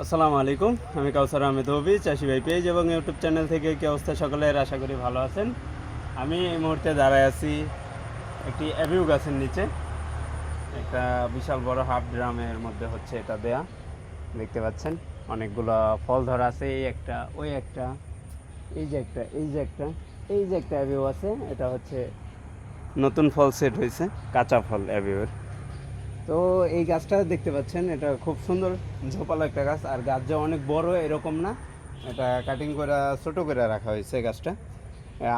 আসসালামু আলাইকুম, আমি কাউসার আহমেদ হবি, চাষি ভাই পেজ এবং ইউটিউব চ্যানেল থেকে কি অবস্থা সকলের? আশা করি ভালো আছেন। আমি এই মুহূর্তে দাঁড়ায় আছি একটি অ্যাভিউ গাছের নিচে। একটা বিশাল বড় হাফ ড্রামের মধ্যে হচ্ছে এটা দেয়া। দেখতে পাচ্ছেন, অনেকগুলো ফল ধরা আছে, এই একটা, ওই একটা, এই যে একটা, এই যে একটা, এই যে একটা অ্যাভিউ আছে, এটা হচ্ছে নতুন ফল সেট হয়েছে, কাঁচা ফল অ্যাভিউর তো এই গাছটা দেখতে পাচ্ছেন এটা খুব সুন্দর ঝোপালো একটা গাছ। আর গাছ যে অনেক বড় এরকম না। এটা কাটিং করে ছোট করে রাখা হয়েছে গাছটা।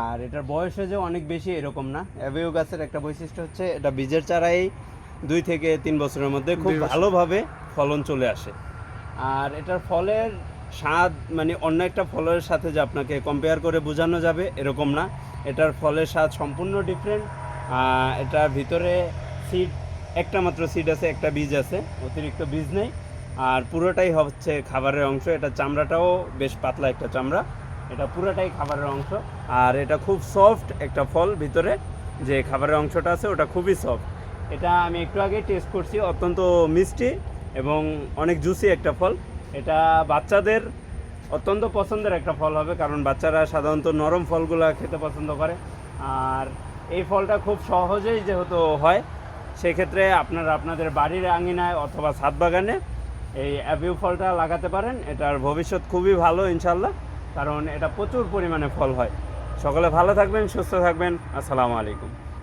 আর এটার বয়স যে অনেক বেশি এরকম না। অ্যাভিও গাছের একটা বৈশিষ্ট্য হচ্ছে এটা বীজের চারাই দুই থেকে তিন বছরের মধ্যে খুব ভালোভাবে ফলন চলে আসে। আর এটার ফলের স্বাদ মানে অন্য একটা ফলের সাথে যে আপনাকে কম্পেয়ার করে বোঝানো যাবে এরকম না। এটার ফলের স্বাদ সম্পূর্ণ ডিফারেন্ট এটার ভিতরে সিড একটা মাত্র সিড আছে, একটা বীজ আছে, অতিরিক্ত বীজ নেই। আর পুরোটাই হচ্ছে খাবারের অংশ, এটা চামড়াটাও বেশ পাতলা একটা চামড়া। এটা পুরোটাই খাবারের অংশ। আর এটা খুব সফট একটা ফল ভিতরে, যে খাবারের অংশটা আছে, ওটা খুবই সফট এটা আমি একটু আগে টেস্ট করছি, অত্যন্ত মিষ্টি এবং অনেক জুসি একটা ফল। এটা বাচ্চাদের অত্যন্ত পছন্দের একটা ফল হবে, কারণ বাচ্চারা সাধারণত নরম ফলগুলো খেতে পছন্দ করে। আর এই ফলটা খুব সহজেই যেহেতু হয় সেক্ষেত্রে আপনারা আপনাদের বাড়ির আঙিনায় অথবা ছাদ বাগানে এই অ্যাভিউ ফলটা লাগাতে পারেন। এটার ভবিষ্যৎ খুবই ভালো ইনশাল্লাহ কারণ এটা প্রচুর পরিমাণে ফল হয়। সকলে ভালো থাকবেন, সুস্থ থাকবেন। আসসালামু আলাইকুম।